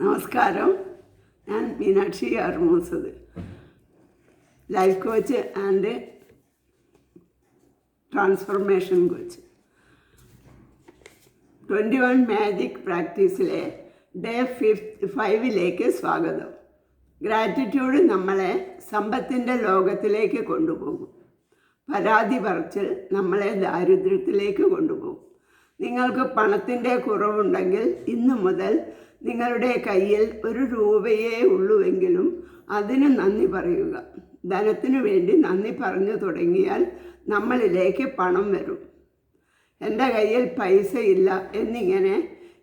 നമസ്കാരം. ഞാൻ Meenakshi ആർമോസത് life coach and transformation coach twenty one magic പ്രാക്ടീസിലെ day fifth ഫൈവിലേക്ക് സ്വാഗതം. ഗ്രാറ്റിറ്റ്യൂഡ് നമ്മളെ സമ്പത്തിന്റെ ലോകത്തിലേക്ക് കൊണ്ടുപോകും. പരാതി പറച്ചിൽ നമ്മളെ ദാരിദ്ര്യത്തിലേക്ക് കൊണ്ടുപോകും. നിങ്ങൾക്ക് പണത്തിന്റെ കുറവുണ്ടെങ്കിൽ ഇന്നു മുതൽ നിങ്ങളുടെ കയ്യിൽ ഒരു രൂപയേ ഉള്ളുവെങ്കിലും അതിന് നന്ദി പറയുക. ധനത്തിനു വേണ്ടി നന്ദി പറഞ്ഞു തുടങ്ങിയാൽ നമ്മളിലേക്ക് പണം വരും. എന്റെ കയ്യിൽ പൈസ ഇല്ല എന്നിങ്ങനെ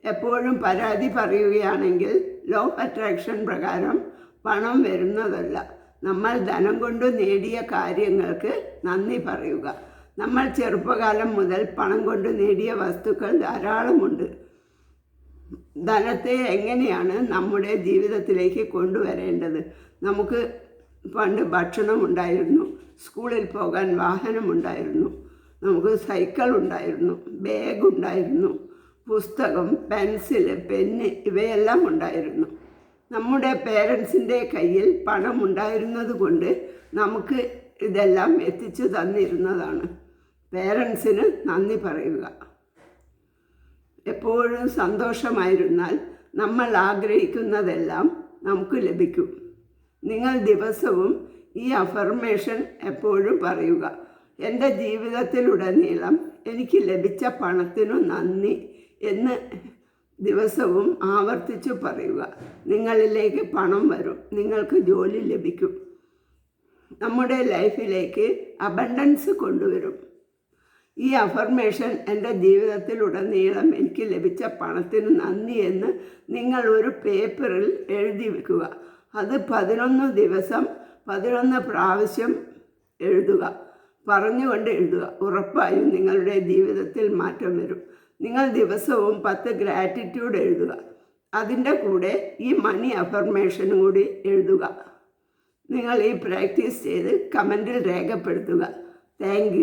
എപ്പോഴും പരാതി പറയുകയാണെങ്കിൽ ലോ അട്രാക്ഷൻ പ്രകാരം പണം വരുന്നതല്ല. നമ്മൾ ധനം കൊണ്ട് നേടിയ കാര്യങ്ങൾക്ക് നന്ദി പറയുക. നമ്മൾ ചെറുപ്പകാലം മുതൽ പണം കൊണ്ട് നേടിയ വസ്തുക്കൾ ധാരാളമുണ്ട്. ധനത്തെ എങ്ങനെയാണ് നമ്മുടെ ജീവിതത്തിലേക്ക് കൊണ്ടുവരേണ്ടത്? നമുക്ക് പണ്ട് ഭക്ഷണം ഉണ്ടായിരുന്നു സ്കൂളിൽ പോകാൻ വാഹനമുണ്ടായിരുന്നു നമുക്ക് സൈക്കിൾ ഉണ്ടായിരുന്നു ബാഗ് ഉണ്ടായിരുന്നു പുസ്തകം പെൻസിൽ പെന്ന് ഇവയെല്ലാം ഉണ്ടായിരുന്നു. നമ്മുടെ പേരൻസിന്റെ കയ്യിൽ പണം ഉണ്ടായിരുന്നത് കൊണ്ട് നമുക്ക് ഇതെല്ലാം എത്തിച്ചു തന്നിരുന്നതാണ്. പേരൻസിന് നന്ദി പറയുക. എപ്പോഴും സന്തോഷമായിരുന്നാൽ നമ്മൾ ആഗ്രഹിക്കുന്നതെല്ലാം നമുക്ക് ലഭിക്കും. നിങ്ങൾ ദിവസവും ഈ അഫർമേഷൻ എപ്പോഴും പറയുക. എന്റെ ജീവിതത്തിലുടനീളം എനിക്ക് ലഭിച്ച പണത്തിനു നന്ദി എന്ന് ദിവസവും ആവർത്തിച്ചു പറയുക. നിങ്ങളിലേക്ക് പണം വരും. നിങ്ങൾക്ക് ജോലി ലഭിക്കും. നമ്മുടെ ലൈഫിലേക്ക് അബണ്ടൻസ് കൊണ്ടുവരും. ഈ അഫർമേഷൻ എന്റെ ജീവിതത്തിലുടനീളം എനിക്ക് ലഭിച്ച പണത്തിന് നന്ദി എന്ന് നിങ്ങൾ ഒരു പേപ്പറിൽ എഴുതി വെക്കുക. അത് പതിനൊന്ന് ദിവസം പതിനൊന്ന് പ്രാവശ്യം എഴുതുക. പറഞ്ഞുകൊണ്ട് എഴുതുക. ഉറപ്പായും നിങ്ങളുടെ ജീവിതത്തിൽ മാറ്റം വരും. നിങ്ങൾ ദിവസവും പത്ത് ഗ്രാറ്റിറ്റ്യൂഡ് എഴുതുക. അതിന്റെ കൂടെ ഈ മണി അഫർമേഷനും കൂടി എഴുതുക. നിങ്ങൾ ഈ പ്രാക്ടീസ് ചെയ്ത് കമന്റിൽ രേഖപ്പെടുത്തുക. താങ്ക്